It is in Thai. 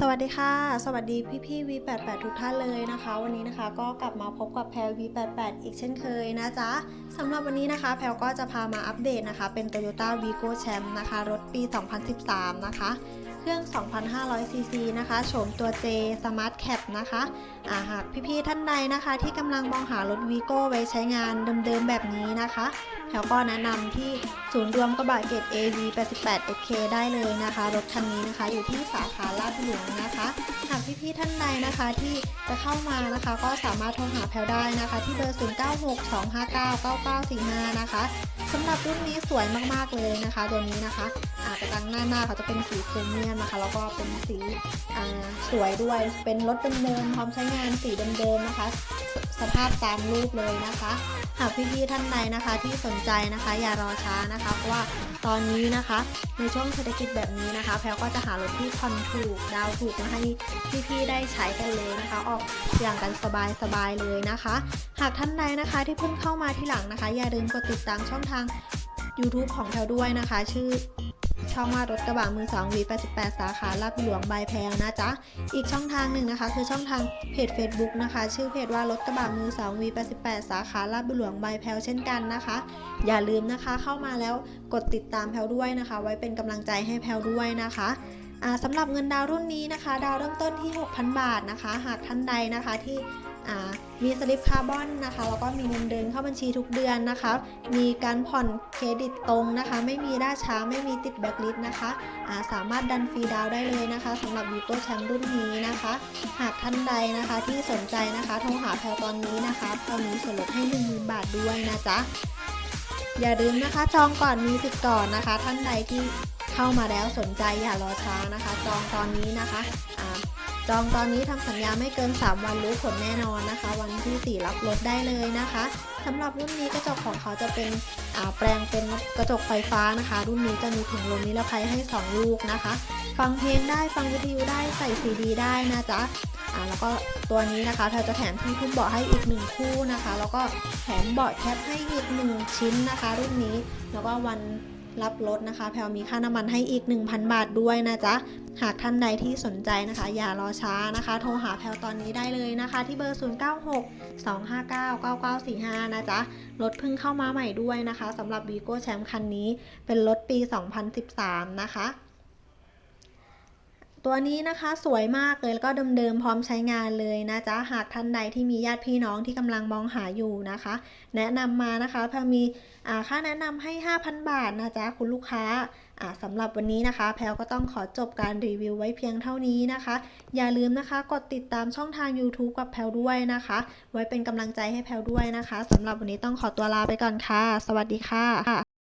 สวัสดีค่ะ สวัสดีพี่พี่ V88 ทุกท่านเลยนะคะ วันนี้นะคะก็กลับมาพบกับแพล V88 อีกเช่นเคยนะจ๊ะสำหรับวันนี้นะคะ แพลก็จะพามาอัปเดตนะคะ เป็น Toyota Vigo Champ นะคะ รถปี 2013 นะคะ เครื่อง 2,500ซีซีนะคะโฉมตัว J Smart Cap นะคะอาหากพี่ๆท่านใดนะคะ ที่กำลังมองหารถ Vigo ไว้ใช้งานเดิมๆแบบนี้นะคะ แพลก็แนะนำที่ศูนย์รวมกระบะเกรด AV 88 FK ได้เลยนะคะ รถคันนี้นะคะอยู่ที่สาขาลาดหลวงนะคะหากพี่ๆท่านใดนะคะที่จะเข้ามานะคะ ก็สามารถโทรหาแพลได้นะคะ ที่เบอร์ 0962599945 นะคะสำหรับรุ่นนี้สวยมากๆเลยนะคะ ตัวนี้นะคะอากระจังหน้าหน้าเขาจะเป็นสีโครเมียมนะคะ แล้วก็เป็นสีอ่าสวยด้วยเป็นรถเดิมๆพร้อมใช้งานสีเดิมๆนะคะ สภาพตามรูปเลยนะคะ หากพี่ๆท่านใดนะคะที่สนใจนะคะ อย่ารอช้านะคะ เพราะว่าตอนนี้นะคะ ในช่วงเศรษฐกิจแบบนี้นะคะ แพลก็จะหารถที่ผ่อนถูกดาวถูกมาให้พี่ๆได้ใช้กันเลยนะคะ ออกอย่างกันสบายๆเลยนะคะ หากท่านใดนะคะที่เพิ่งเข้ามาที่หลังนะคะ อย่าลืมกดติดตามช่องทาง YouTube ของแพลด้วยนะคะ ชื่อ ช่องว่ารถกระบะมือ2 V88 สาขาลาดหลวงบายแพลนะจ๊ะ อีกช่องทางหนึ่งนะคะ คือช่องทางเพจ Facebook นะคะ ชื่อเพจว่ารถกระบะมือ2 V88 สาขาลาดบุหลวงบายแพลเช่นกันนะคะ อย่าลืมนะคะเข้ามาแล้วกดติดตามแพลด้วยนะคะ ไว้เป็นกำลังใจให้แพลด้วยนะคะสำหรับเงินดาวรุ่นนี้นะคะ ดาวเริ่มต้นที่ 6,000 บาทนะคะ หากท่านใดนะคะที่ มีสลิปคาร์บอนนะคะแล้วก็มีเงินเดือนเข้าบัญชีทุกเดือนนะคะ มีการผ่อนเครดิตตรงนะคะ ไม่มีล่าช้าไม่มีติดแบ็คลิสต์นะคะอ่าสามารถดันฟรีดาวน์ได้เลยนะคะสำหรับวีโก้แชมป์รุ่นนี้นะคะ หากท่านใดนะคะที่สนใจนะคะโทรหาแพลตอนนี้นะคะแพลมีส่วนลดให้ 10,000 บาทด้วยนะจ๊ะอย่าลืมนะคะจองก่อนมีสิทธิ์ก่อนนะคะ ท่านใดที่เข้ามาแล้วสนใจอย่ารอช้านะคะ จองตอนนี้นะคะ จองตอนนี้ทำสัญญาไม่เกิน 3 วันรู้ผลแน่นอนนะคะ วันที่ 4 รับรถได้เลยนะคะสำหรับรุ่นนี้กระจกของเขาจะเป็นแปลงเป็นกระจกไฟฟ้านะคะ รุ่นนี้จะมีถุงลมนิรภัยให้ 2 ลูกนะคะ ฟังเพลงได้ฟังวิทยุได้ใส่ซีดีได้นะจ๊ะอ่าแล้วก็ตัวนี้นะคะเธอจะแถมที่คุ้มเบาะให้อีกหนึ่งคู่นะคะ แล้วก็แถมเบาะแคปให้อีกหนึ่งชิ้นนะคะ รุ่นนี้แล้วก็วัน รับลดนะคะ แพลวมีค่าน้ำมันให้อีก 1,000 บาทด้วยนะจ๊ะ หากท่านใดที่สนใจนะคะ อย่ารอช้านะคะ โทรหาแพลวตอนนี้ได้เลยนะคะ ที่เบอร์ 0962599945 นะจ๊ะ รถเพิ่งเข้ามาใหม่ด้วยนะคะสำหรับวีโก้แชมป์คันนี้เป็นรถปี 2013 นะคะ ตัวนี้นะคะสวยมากเลยแล้วก็เดิมๆพร้อมใช้งานเลยนะจ๊ะหากท่านใดที่มีญาติพี่น้องที่กำลังมองหาอยู่นะคะ แนะนำมานะคะแพลมีค่าแนะนำให้ 5,000 บาทนะจ๊ะคุณลูกค้าอ่าสำหรับวันนี้นะคะ แพลก็ต้องขอจบการรีวิวไว้เพียงเท่านี้นะคะ อย่าลืมนะคะกดติดตามช่องทาง YouTube กับแพลด้วยนะคะ ไว้เป็นกำลังใจให้แพลด้วยนะคะสำหรับวันนี้ต้องขอตัวลาไปก่อนค่ะ สวัสดีค่ะ